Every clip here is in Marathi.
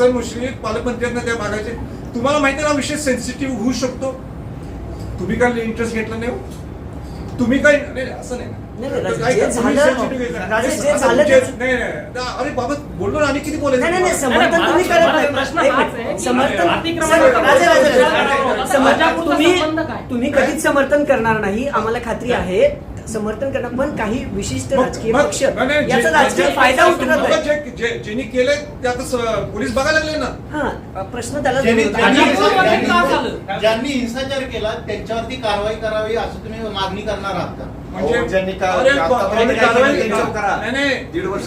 हा, हसन मुश्रीफ पालकमंत्र्यांना त्या भागाचे. तुम्हाला माहिती आहे ना विषय सेन्सिटिव्ह होऊ शकतो. तुम्ही काय इंटरेस्ट घेतला नाही हो? तुम्ही काय नाही नाही, असं नाही. अरे बाबा बोललो ना आणि किती बोलायचं नाही नाही नाही तुम्हाला? समर्थन तुम्ही करत नाही? तुम्ही कधीच समर्थन करणार नाही. आम्हाला खात्री आहे. समर्थन करणार पण काही विशिष्ट राजकीय पक्ष याचा राजकीय फायदा उठवत ज्यांनी केलंय ते आता स- पोलीस बघायला लागले ना. हा प्रश्न त्याला? ज्यांनी हिंसाचार केला त्यांच्यावरती कारवाई करावी असं तुम्ही मागणी करणार आहात दीड वर्ष.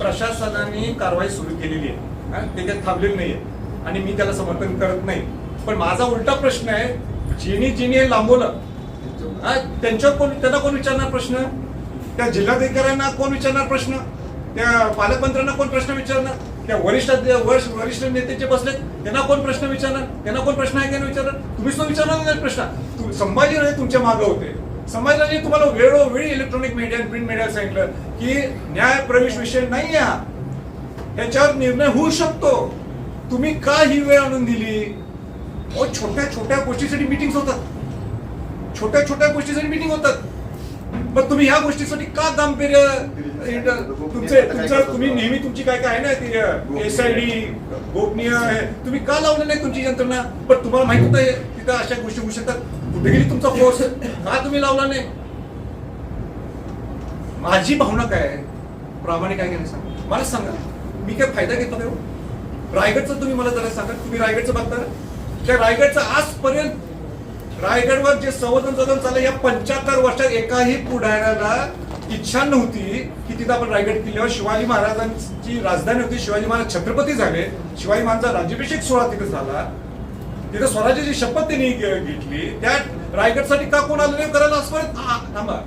प्रशासनाने कारवाई सुरू केलेली आहे. त्याच्यात थांबलेली नाहीये. आणि मी त्याला समर्थन करत नाही. पण माझा उलटा प्रश्न आहे जिनी जिनी हे लांबवलं. त्यांच्यावर कोण त्यांना कोण विचारणार प्रश्न? त्या जिल्हाधिकाऱ्यांना कोण विचारणार प्रश्न? त्या पालकमंत्र्यांना कोण प्रश्न विचारणार? त्या वरिष्ठ वरिष्ठ वरिष्ठ नेत्याचे जे बसलेत त्यांना कोण प्रश्न विचारणार? त्यांना कोण प्रश्न आहे की विचारणार? तुम्हीच तो विचारणार नाही प्रश्न. संभाजीराजे तुमच्या मागे होते. संभाजीराजे तुम्हाला वेळोवेळी इलेक्ट्रॉनिक मीडिया प्रिंट मीडिया सांगितलं की न्याय प्रवेश विषय नाही हा. याच्यावर निर्णय होऊ शकतो. तुम्ही का ही वेळ आणून दिली? छोट्या छोट्या गोष्टीसाठी मिटिंग होतात. छोट्या छोट्या गोष्टीसाठी मिटिंग होतात. मग तुम्ही ह्या गोष्टीसाठी का गांभीर्य तुमचे तुमचं तुम्ही नेहमी तुमची काय काय आहे ना एस आय डी गोपनीय तुम्ही का लावलं नाही तुमची यंत्रणा? पण तुम्हाला माहीत होतं तिथं अशा गोष्टी होऊ शकतात. कुठे गेली तुमचा फोर्स का तुम्ही लावला नाही? माझी भावना काय आहे? प्रामाणिक आहे की सांगा? मला सांगा. मी काय फायदा घेतो काय रायगडचं तुम्ही मला जरा सांगा. तुम्ही रायगडचं बघता त्या रायगडचं आजपर्यंत रायगडवर जे संवर्धन सदन चाललं या पंच्याहत्तर वर्षात एकाही पुढाऱ्याला इच्छा नव्हती की तिथं आपण रायगड किल्ल्यावर शिवाजी महाराजांची राजधानी होती. शिवाजी महाराज छत्रपती झाले. शिवाजी महाराजांचा राज्याभिषेक सोहळा तिथे झाला. तिथे स्वराज्याची शपथ त्यांनी घेतली. त्या रायगडसाठी का कोण आलं नाही करायला आजपर्यंत थांबा.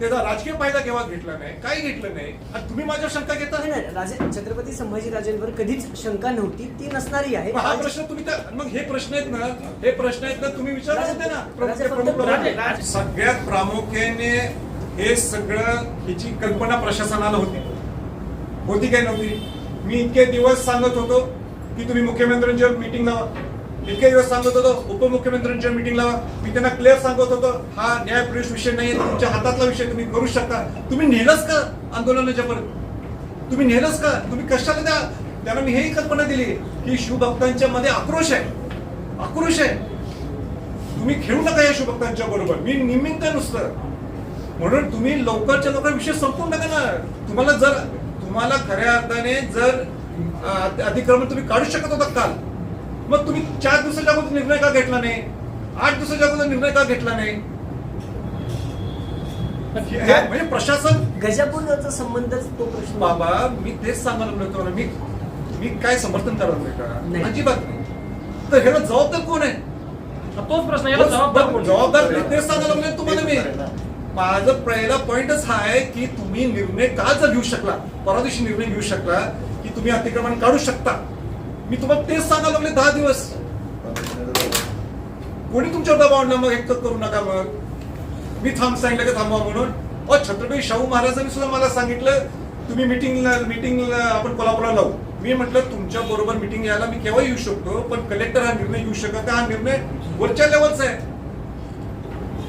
त्याचा राजकीय फायदा केव्हा घेतला नाही काही घेतलं नाही. आणि तुम्ही माझ्यावर शंका घेता? नाही, नाही, राजे छत्रपती संभाजीराजेंवर कधीच शंका नव्हती ती नसणारी आहे. मग हा प्रश्न तुम्ही त्या- मग हे प्रश्न आहेत ना हे प्रश्न आहेत ना तुम्ही विचारले होते ना? प्रमुख- राजे, प्रमुख फक्त- प्रमुख. राजे, सगळ्यात प्रामुख्याने हे सगळं ह्याची कल्पना प्रशासनाला होती. होती काय नव्हती? मी इतके दिवस सांगत होतो की तुम्ही मुख्यमंत्र्यांच्यावर मीटिंग लावा. इतके दिवस सांगत होतो उपमुख्यमंत्र्यांच्या मीटिंग मी त्यांना क्लिअर सांगत होतो हा न्यायप्रवेश विषय नाही तुमच्या हातातला विषय तुम्ही करू शकता. तुम्ही नेलंच का आंदोलनाच्या परत? तुम्ही नेलंच का? तुम्ही कशाला द्या त्यांना मी हेही कल्पना दिली की शिवभक्तांच्या मध्ये आक्रोश आहे. आक्रोश आहे. तुम्ही खेळू नका या शिवभक्तांच्या बरोबर. मी निमित्त नुसतं. म्हणून तुम्ही लवकरच्या लवकर विषय संपून नका ना. तुम्हाला जर तुम्हाला खऱ्या अर्थाने जर अतिक्रमण तुम्ही काढू शकत होता काल. मग तुम्ही चार दिवसाच्या अगोदर निर्णय का घेतला नाही? आठ दिवसाच्या अगोदर निर्णय का घेतला नाही? हे- म्हणजे प्रशासन गजापूरचा संबंधच तो प्रश्न बाबा मी तेच सांगायला होतो ना मी मी काय समर्थन करायला. का अजिबात नाही. तर ह्याला जबाबदार कोण आहे? तोच प्रश्न जबाबदार तेच सांगायला लागलोय तुम्हाला मी. माझं पहिला पॉइंटच हा आहे की तुम्ही निर्णय का जर घेऊ शकला परवा दिवशी निर्णय घेऊ शकला की तुम्ही अतिक्रमण काढू शकता? मी तुम्हाला तेच सांगायला लागले दहा दिवस. कोणी तुमच्यावर दबाव आणला? मग एक करू नका मग. मी थांब सांगितलं का थांबवा म्हणून. अ छत्रपती शाहू महाराजांनी सुद्धा मला सांगितलं तुम्ही मिटिंगला मिटिंगला आपण कोल्हापूरला लावू. मी म्हटलं तुमच्या बरोबर मिटिंग यायला मी केव्हा येऊ शकतो पण कलेक्टर हा निर्णय येऊ शकत का हा निर्णय वरच्या लेवलचा आहे.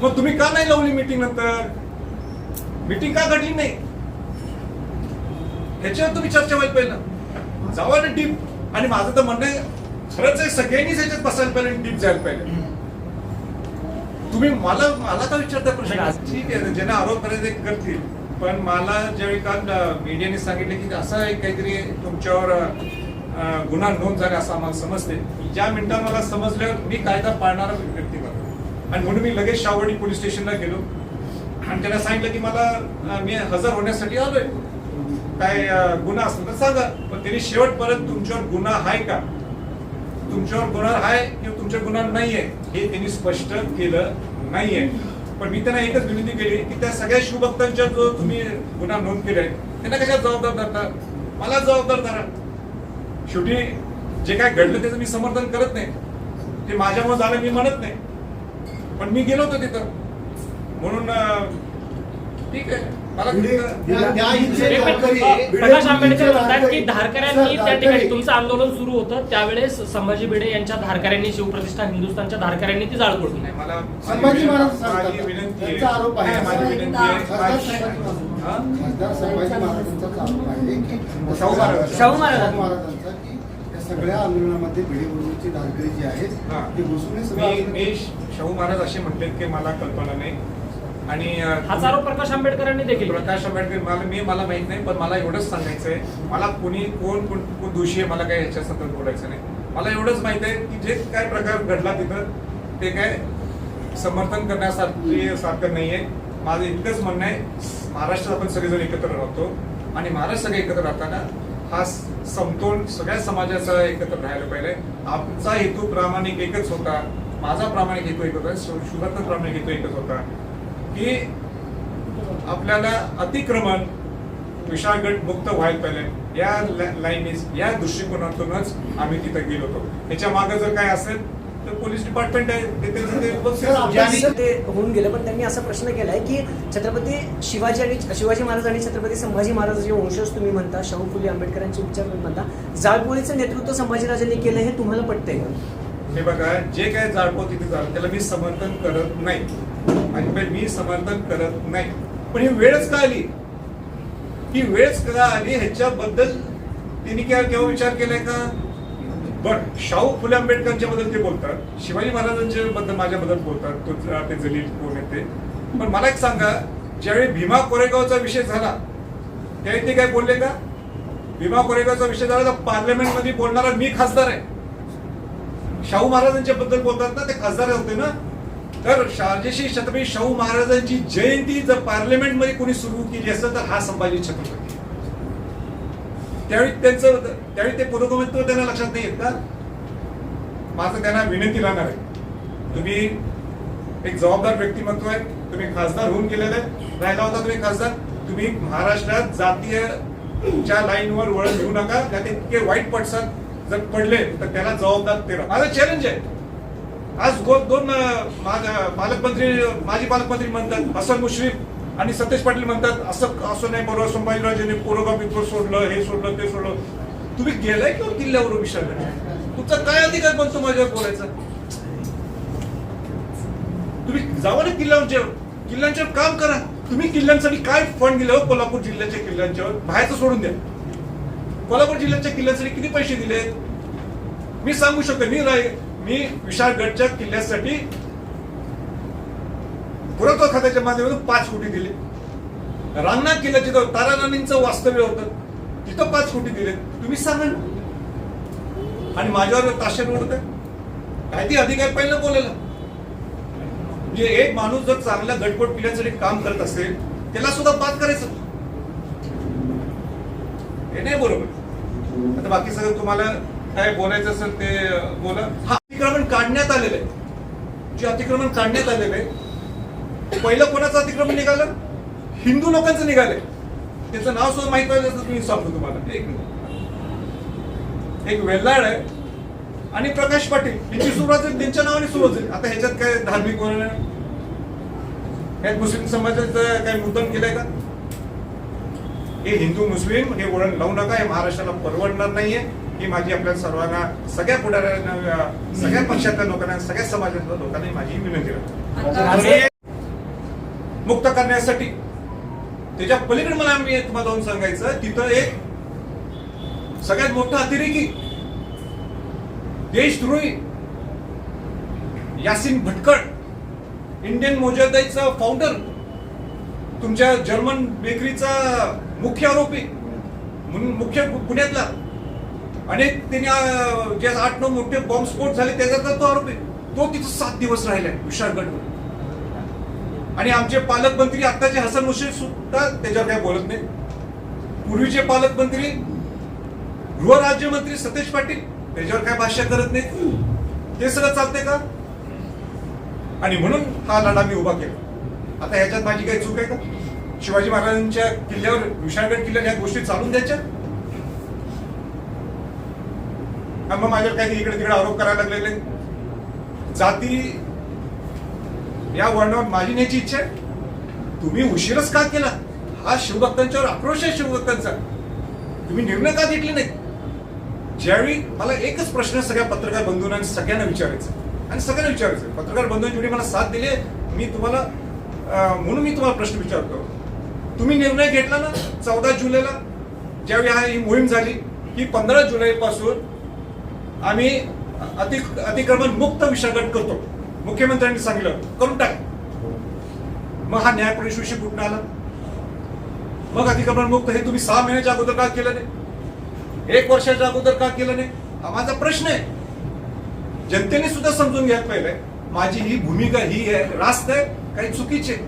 मग तुम्ही का नाही लावली मिटिंग नंतर? मिटिंग का घडली नाही? ह्याच्यावर तुम्ही चर्चा व्हायला पाहिजे जावा ना डीप आणि माझं तर म्हणणं आहे खरंच आहे सगळ्यांनीच ह्याच्यात बसायला पाहिजे डीप जायला पाहिजे. तुम्ही मला मला का विचारता प्रश्न ठीक आहे ज्यांना आरोप करायचे करतील. पण मला ज्यावेळी काल मीडियाने सांगितलं की असं एक काहीतरी तुमच्यावर गुन्हा नोंद झाला असं आम्हाला समजते. ज्या मिनिटात मला समजल्यावर मी कायदा पाळणारा व्यक्ती बनलो आणि म्हणून मी लगेच शावडी पोलीस स्टेशनला गेलो. आणि त्यांना सांगितलं की मला मी हजर होण्यासाठी आलोय. काय गुन्हा असतो तर सांगा. पण त्यांनी शेवट परत तुमच्यावर गुन्हा आहे का? तुमच्यावर गुन्हा आहे किंवा तुमच्या गुन्हा नाहीये हे त्यांनी स्पष्ट केलं नाहीये. पण मी त्यांना एकच विनंती केली की त्या सगळ्या शिवभक्तांच्या जो तुम्ही गुन्हा नोंद केलाय त्यांना कशात जबाबदार धरता मला जबाबदार धरा. शेवटी जे काय घडलं त्याचं मी समर्थन करत नाही. ते माझ्यामुळे झालं मी म्हणत नाही. पण मी गेलो होतो तिथं. म्हणून ठीक आहे. प्रकाश आंबेडकर म्हणतात की धारकरी- धारकऱ्यांनी त्या ठिकाणी तुमचं आंदोलन सुरू होतं. त्यावेळेस संभाजी भिडे यांच्या धारकऱ्यांनी शिवप्रतिष्ठा हिंदुस्थानच्या धारकऱ्यांनी ती जाळपोळ नाही, मला संभाजी महाराज माझी सांगतात. विनंती आहे. त्यांचा आरोप आहे. नाही, माझी विनंती आहे खासदार माझी- संभाजी महाराज- हा? खासदार संभाजी महाराजांचा आरोप आहे. की शाहू महाराजांचा की या सगळ्या आंदोलनामध्ये भिडे धारकरी जी आहेत हा. ते घुसून सगळं मी आंदोलन- मी शाहू महाराज असे म्हटलेत की मला कल्पना नाही. आणि आरोप प्रकाश आंबेडकरांनी देखील. प्रकाश आंबेडकर मला मी मला माहीत नाही पण मला एवढंच सांगायचं आहे मला कोणी कोण कोण कोण दोषी आहे मला काय याच्या सतत बोलायचं नाही. मला एवढंच माहीत आहे की जे काय प्रकार घडला तिथं ते काय समर्थन करण्यासारखे सारखं नाहीये. माझं इतकंच म्हणणं आहे महाराष्ट्रात आपण सगळेजण एकत्र राहतो. आणि महाराष्ट्र सगळे एकत्र राहताना हा समतोल सगळ्या समाजाचा एकत्र राहायला पाहिजे. आमचा हेतू प्रामाणिक एकच होता. माझा प्रामाणिक हेतू एकच होता. शु- शुभर्थ प्रामाणिक हेतू एकच होता. की आपल्याला अतिक्रमण विशाळगड मुक्त व्हायला पाहिजे. या लाईनीस या दृष्टिकोनातूनच आम्ही तिथे गेलो होतो. याच्या मागे जर काय असेल तर पोलीस डिपार्टमेंट आहे ते होऊन गेलं पण त्यांनी असा प्रश्न केलाय की छत्रपती शिवाजी आणि शिवाजी महाराज आणि छत्रपती संभाजी महाराज जे वंशज तुम्ही म्हणता शाहू फुले आंबेडकरांचे विचार तुम्ही म्हणता जाळपोळीचं नेतृत्व संभाजीराजांनी केलं हे तुम्हाला पटतंय का? हे बघा जे काय जाळपोळ तिथे झालं त्याला मी समर्थन करत नाही. आणि मी समर्थन करत नाही. पण ही वेळच का आली? ही वेळच का आली ह्याच्याबद्दल तिने काय केव्हा विचार केलाय का? पण शाहू फुले आंबेडकरांच्या बद्दल ते बोलतात. शिवाजी महाराजांच्या बद्दल माझ्याबद्दल बोलतात. तो ते जलील कोण येते पण मला एक सांगा ज्यावेळी भीमा कोरेगावचा विषय झाला त्यावेळी ते काय बोलले का? भीमा कोरेगावचा विषय झाला तर पार्लमेंटमध्ये बोलणारा मी खासदार आहे. शाहू महाराजांच्या बद्दल बोलतात ना ते खासदार होते ना? तर शारजेशी छत्रपती शाहू महाराजांची जयंती जर पार्लमेंटमध्ये कोणी सुरू केली असेल तर हा संभाजी छत्रपती. त्यावेळी त्यांचं त्यावेळी ते पुरोगमत्व त्यांना लक्षात नाही येत का? माझं त्यांना विनंती राहणार आहे. तुम्ही एक जबाबदार व्यक्तिमत्व आहे. तुम्ही खासदार होऊन गेलेले आहे. राहिला होता तुम्ही खासदार. तुम्ही महाराष्ट्रात जातीय च्या लाईनवर वळण घेऊ नका. त्यात इतके वाईट पडसाद जर पडले तर त्याला जबाबदार ते राहा. माझं चॅलेंज आहे. आज दोन पालकमंत्री माजी पालकमंत्री म्हणतात हसन मुश्रीफ आणि सतेज पाटील म्हणतात असं असं नाही बरोबर संभाजीराजेने पोरोगा बिरोगा सोडलं हे सोडलं ते सोडलं. तुम्ही गेलाय किंवा किल्ल्यावर विषयाकडे तुमचा काय अधिकार बनतो माझ्यावर बोलायचा? तुम्ही जावा ना किल्ल्यांच्या किल्ल्यांच्यावर काम करा. तुम्ही किल्ल्यांसाठी काय फंड दिलं? हो कोल्हापूर जिल्ह्याच्या किल्ल्यांच्यावर. बाहेरचं सोडून द्या. कोल्हापूर जिल्ह्याच्या किल्ल्यांसाठी किती पैसे दिले मी सांगू शकतो मी राय. मी विशाळगडच्या किल्ल्यासाठी पुरातत्व खात्याच्या माध्यमातून पाच कोटी दिले. रांगणाथ किल्ला जिथं ताराराणींचं वास्तव्य होतं तिथं पाच कोटी दिले. तुम्ही सांगा ना. आणि माझ्यावर ताशेर उडत काय ती अधिकार पहिलं बोलायला. म्हणजे एक माणूस जर चांगल्या गटपट किल्ल्यासाठी काम करत असेल त्याला सुद्धा बाद करायचं. हे नाही बरोबर. आता बाकी सगळं तुम्हाला काय बोलायचं असेल ते बोला. हा. अतिक्रमण काढण्यात आलेलं आहे जे अतिक्रमण काढण्यात आलेलं आहे पहिलं कोणाचं अतिक्रमण निघालं? हिंदू लोकांचं निघालंय. त्याचं नाव सुद्धा माहीत पाहिजे असं मी सांगतो तुम्हाला. एक मिनिट. एक वेल्लाड आहे आणि प्रकाश पाटील. यांची सुरुवात त्यांच्या नावाने सुरुवात झाली. आता ह्याच्यात काय धार्मिक वर्ण आहे? मुस्लिम समाजाचं काय मुद्दन केलंय का? हे हिंदू मुस्लिम हे वळण लावू नका हे महाराष्ट्राला परवडणार नाहीये. ही माझी आपल्या सर्वांना सगळ्या पुढाऱ्यांना सगळ्या पक्षातल्या लोकांना सगळ्या समाजातल्या लोकांना माझी विनंती आहे. आणि मुक्त करण्यासाठी त्याच्या पलीकडे मला मी तुम्हाला जाऊन सांगायचं तिथं एक सगळ्यात मोठा अतिरेकी देशद्रोही यासिन भटकळ इंडियन मोजादाईचा फाउंडर तुमच्या जर्मन बेकरीचा मुख्य आरोपी म्हणून मुख्य पुण्यातला अनेक त्याने जे आठ नऊ मोठे बॉम्बस्फोट झाले त्याचा तो आरोपी तो तिथं सात दिवस राहिलाय विशाळगडवर आणि आमचे पालकमंत्री आत्ताचे हसन मुश्रीफ सुद्धा त्याच्यावर काय बोलत नाही. पूर्वीचे पालकमंत्री गृहराज्यमंत्री सतेज पाटील त्याच्यावर काय भाष्य करत नाही ते सगळं चालते का? आणि म्हणून हा लढा मी उभा केला. आता ह्याच्यात माझी काही चूक आहे का? शिवाजी महाराजांच्या किल्ल्यावर विशाळगड किल्ल्यावर ह्या गोष्टी चालून द्यायच्या? आणि मग माझ्यावर काही इकडे तिकडे आरोप करायला लागलेले. जाती या वर्णावर माझी न्यायची इच्छा आहे. तुम्ही उशीरच का केला? हा शिवभक्तांच्यावर आक्रोश आहे शिवभक्तांचा. तुम्ही निर्णय का घेतले नाही ज्यावेळी मला एकच प्रश्न सगळ्या पत्रकार बंधूंना आणि सगळ्यांना विचारायचा आणि सगळ्यांना विचारायचं पत्रकार बंधूंनी मला साथ दिली मी तुम्हाला म्हणून मी तुम्हाला प्रश्न विचारतो. तुम्ही निर्णय घेतला ना चौदा जुलैला ज्यावेळी हा ही मोहीम झाली की पंधरा जुलैपासून आम्ही अति अतिक्रमण मुक्त विशागट करतो. मुख्यमंत्र्यांनी सांगितलं करून टाक मग हा न्यायप्रवेश विषय कुठून आला? मग अतिक्रमण मुक्त हे तुम्ही सहा महिन्याच्या अगोदर का केलं नाही? एक वर्षाच्या अगोदर का केलं नाही? हा माझा प्रश्न आहे. जनतेने सुद्धा समजून घ्यायला पाहिजे माझी ही भूमिका ही आहे रास्त आहे काही चुकीची आहे.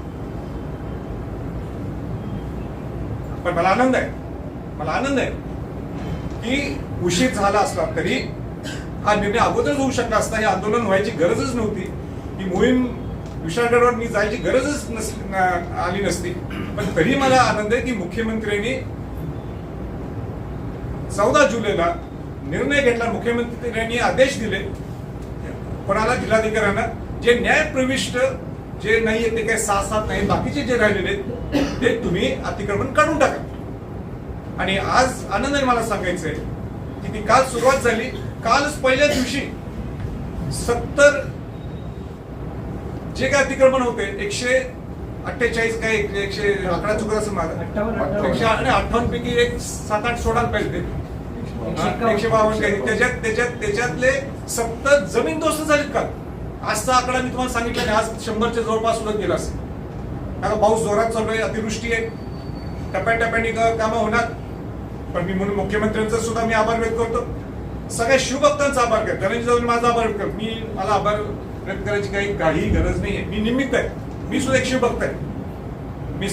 पण मला आनंद आहे मला आनंद आहे की उशीर झाला असला तरी हा निर्णय अगोदरच होऊ शकला असता हे आंदोलन व्हायची गरजच नव्हती. ही मोहीम विशाळगडवर मी जायची गरजच नस आली नसती. पण तरी मला आनंद आहे की मुख्यमंत्र्यांनी चौदा जुलैला निर्णय घेतला. मुख्यमंत्र्यांनी आदेश दिले. कोणाला? जिल्हाधिकाऱ्यांना. जे न्यायप्रविष्ट जे नाही ते काही सात सात नाही बाकीचे जे राहिलेले आहेत, ते तुम्ही अतिक्रमण काढून टाका. आणि आज आनंदाने मला सांगायचंय की ती काल सुरुवात झाली. कालच पहिल्या दिवशी सत्तर जे काय अतिक्रमण होते एकशे अठ्ठेचाळीस काय एक- एकशे अकरा चुकत असं माझं एकशे आणि अठ्ठावन्न पैकी एक सात आठ सोडायला पाहिजे एकशे बावन्न काही त्याच्यात त्याच्यात त्याच्यातले सत्तर जमीनदोस्त झालेत का आजचा आकडा मी तुम्हाला सांगितलं नाही आज शंभरच्या जवळपास सुद्धा गेला असेल. कारण पाऊस जोरात चालू आहे अतिवृष्टी आहे. टप्प्याटप्प्याने कामं होणार. पण मी म्हणून मुख्यमंत्र्यांचा सुद्धा मी आभार व्यक्त करतो. सगळ्या शिवभक्तांचा आभार करतो. धनंजय जाऊन माझा आभार कर करतो. मी मला आभार व्यक्त करायची काही काही गरज नाहीये. मी निमित्त आहे. मी सुद्धा एक शिवभक्त आहे. मी